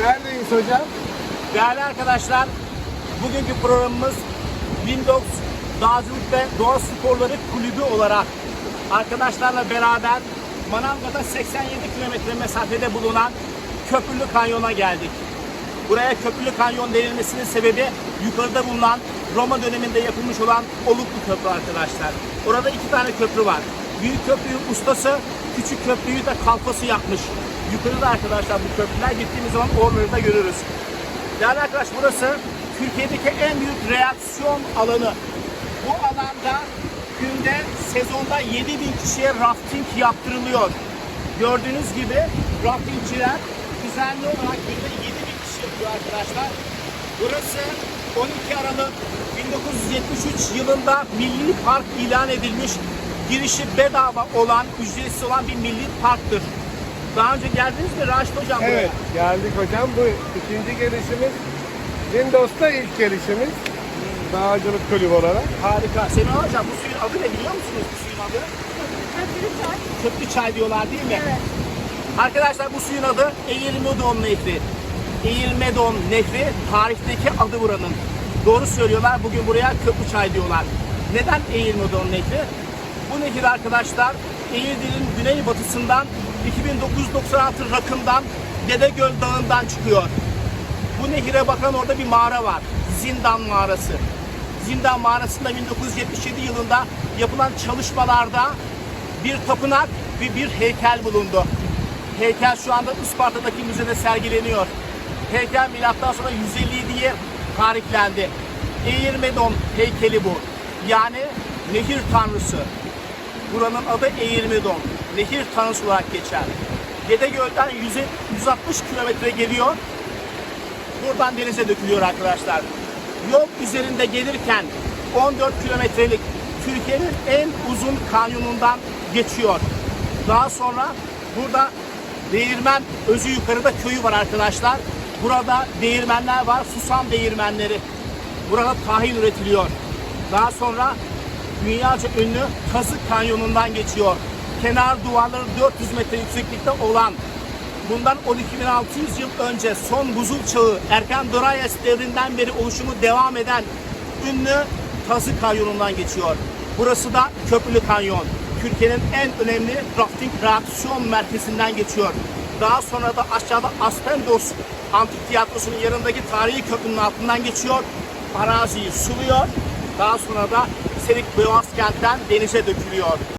Neredeyiz hocam? Değerli arkadaşlar, bugünkü programımız Windows Dağcılık ve Doğa Sporları Kulübü olarak arkadaşlarla beraber Manavgat'a 87 kilometre mesafede bulunan Köprülü Kanyon'a geldik. Buraya Köprülü Kanyon denilmesinin sebebi yukarıda bulunan Roma döneminde yapılmış olan Oluklu Köprü arkadaşlar. Orada iki tane köprü var. Büyük köprüyü ustası, küçük köprüyü de kalfası yapmış. Yukarıda arkadaşlar bu köprüler gittiğimiz zaman oraları da görürüz. Değerli arkadaş burası Türkiye'deki en büyük reaksiyon alanı. Bu alanda günde sezonda 7 bin kişiye rafting yaptırılıyor. Gördüğünüz gibi raftingçiler düzenli olarak günde 7 bin kişi yapıyor arkadaşlar. Burası 12 Aralık 1973 yılında Milli Park ilan edilmiş girişi bedava olan, ücretsiz olan bir milli parktır. Daha önce geldiniz mi Raşit Hocam buraya? Evet geldik hocam. Bu ikinci gelişimiz. Windows'ta ilk gelişimiz. Dağcılık kulübü olarak. Harika. Semih Hocam bu suyun adı ne biliyor musunuz bu suyun adı? Köprü çay diyorlar değil mi? Evet. Arkadaşlar bu suyun adı Eğirmedon Nehri. Eğirmedon Nehri tarihteki adı buranın. Doğru söylüyorlar. Bugün buraya köprü çay diyorlar. Neden Eğirmedon Nehri? Bu nehir arkadaşlar Eğirdir'in güneybatısından 2996 rakımdan Dedegöl Dağı'ndan çıkıyor. Bu nehire bakan orada bir mağara var. Zindan Mağarası. Zindan Mağarası'nda 1977 yılında yapılan çalışmalarda bir tapınak ve bir heykel bulundu. Heykel şu anda Isparta'daki müzede sergileniyor. Heykel milattan sonra 157'ye tarihlendi. Eğirmedon heykeli bu. Yani nehir tanrısı. Buranın adı Eğirmedon. Nehir tanrısı olarak geçer. Dedegöl'den 100 160 kilometre geliyor. Buradan denize dökülüyor arkadaşlar. Yol üzerinde gelirken 14 kilometrelik Türkiye'nin en uzun kanyonundan geçiyor. Daha sonra burada Değirmen Özü Yukarıda köyü var arkadaşlar. Burada değirmenler var, susam değirmenleri. Burada tahin üretiliyor. Daha sonra dünyaca ünlü Kazık Kanyonu'ndan geçiyor. Kenar duvarları 400 metre yükseklikte olan bundan 12.600 yıl önce son buzul çağı erken Dorias devrinden beri oluşumu devam eden ünlü Kazık Kanyonu'ndan geçiyor. Burası da Köprülü Kanyon. Türkiye'nin en önemli rafting reaksiyon merkezinden geçiyor. Daha sonra da aşağıda Aspendos Antik Tiyatrosu'nun yanındaki tarihi köprünün altından geçiyor. Araziyi suluyor. Daha sonra da Serik Boğaz denize dökülüyor.